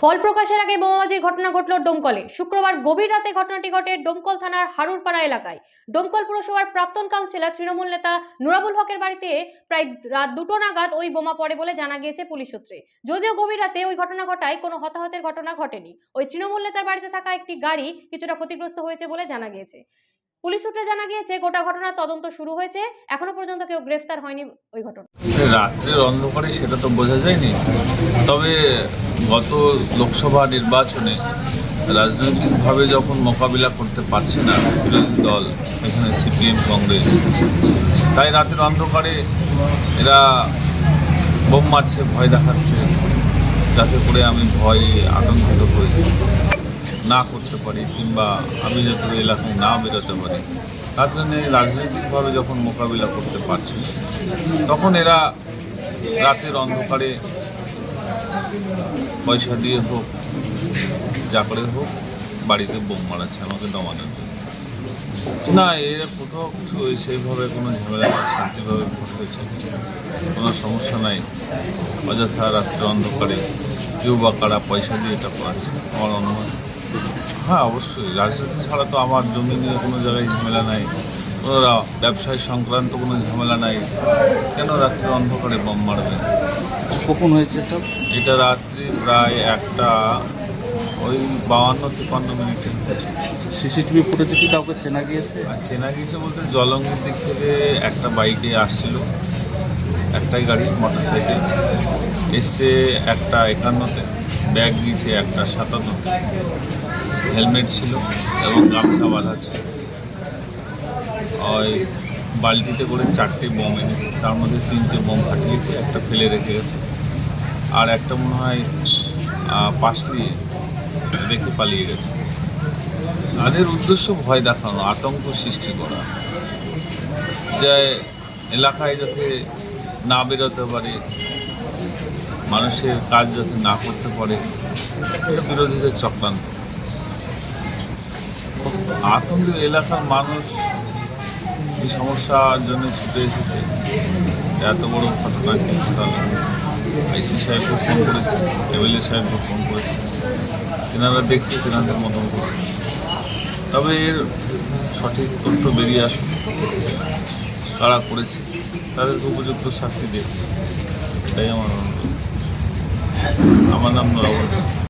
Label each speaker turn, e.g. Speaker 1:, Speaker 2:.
Speaker 1: ফল প্রকাশের আগে বোমাবাজির ঘটনা ঘটল ডোমকলে। শুক্রবার গভীর রাতে ঘটনাটি ঘটে ডোমকল থানার হারুরপাড়া এলাকায়। ডোমকল পুরসভার প্রাক্তন কাউন্সিলর তৃণমূল নেতা নুরাবুল হকের বাড়িতে প্রায় রাত দুটো নাগাদ ওই বোমা পড়ে বলে জানা গিয়েছে পুলিশ সূত্রে। যদিও গভীর রাতে ওই ঘটনা ঘটায়, কোনো হতাহতের ঘটনা ঘটেনি। ওই তৃণমূল নেতার বাড়িতে থাকা একটি গাড়ি কিছুটা ক্ষতিগ্রস্ত হয়েছে বলে জানা গিয়েছে। পুলিশ সূত্রে জানা গিয়েছে, গোটা ঘটনার তদন্ত শুরু হয়েছে। এখনও পর্যন্ত কেউ গ্রেফতার হয়নি ওই ঘটনা।
Speaker 2: রাত্রের অন্ধকারে সেটা তো বোঝা যায়নি। তবে গত লোকসভা নির্বাচনে রাজনৈতিকভাবে যখন মোকাবিলা করতে পারছে না বিরোধী দল, এখানে সিপিএম, কংগ্রেস, তাই রাতের অন্ধকারে এরা বোম মারছে, ভয় দেখাচ্ছে। যাতে করে আমি ভয়ে আতঙ্কিত হই। না করতে পারি কিংবা আমি যাতে এলাকায় না বেরোতে পারি, তার জন্যে রাজনৈতিকভাবে যখন মোকাবিলা করতে পারছি, তখন এরা রাতের অন্ধকারে পয়সা দিয়ে হোক, যা করে হোক, বাড়িতে বোম মারাচ্ছে, আমাকে দমানোর জন্য। না, এর কোথাও কিছু সেইভাবে কোনো ঝামেলা শান্তিভাবে হয়েছে কোনো সমস্যা নাই। অযথা রাত্রে অন্ধকারে কেউ বা কারা পয়সা দিয়ে এটা করাচ্ছে আমার অনুমান হ্যাঁ অবশ্যই। রাজনীতি ছাড়া তো আমার জমি নিয়ে কোনো জায়গায় ঝামেলা নাই। কোনো ব্যবসায় সংক্রান্ত কোনো ঝামেলা নাই। কেন রাত্রে অন্ধকারে বোম মারবে?
Speaker 3: কখন হয়েছে এটা?
Speaker 2: এটা রাত্রি প্রায় একটা ওই বাউান্ন তিপ্পান্ন মিনিটে। হয়েছে।
Speaker 3: সিসিটিভি ফুটেজে কি কাউকে চেনা গিয়েছে?
Speaker 2: আর চেনা গিয়েছে বলতে জলঙ্গির দিক থেকে একটা বাইকে আসছিল। একটাই গাড়ি মোটর সাইকেল এসছে একটা একান্নতে ব্যাগ দিয়েছে একটা সাতান্নতে। হেলমেট ছিল এবং গামছা বাঁধা ছিল। ওই বালতিতে করে চারটে বোম এনেছে। তার মধ্যে তিনটে বোম ফাটিয়েছে, একটা ফেলে রেখে গেছে। আর একটা মনে হয় পাশলি রেখে পালিয়ে গেছে। তাদের উদ্দেশ্য ভয় দেখানো, আতঙ্ক সৃষ্টি করা। যে এলাকায় যাতে না বেরোতে পারে, মানুষের কাজ যাতে না করতে পারে বিরোধীদের চক্রান্ত। আতঙ্ক এলাকার মানুষ এই সমস্যার জন্য ছুটে এসেছে? এত বড় ঘটনা আইসি সাহেবকে ফোন করেছে এমএলএ সাহেবকে ফোন করেছে। তেনারা দেখছি, তেনাদের মতন করছে তবে এর সঠিক তথ্য বেরিয়ে আসুক। কারা করেছে তাদেরকে উপযুক্ত শাস্তি দেবে। এটাই আমার অনুরোধ। আমার নাম নরাবল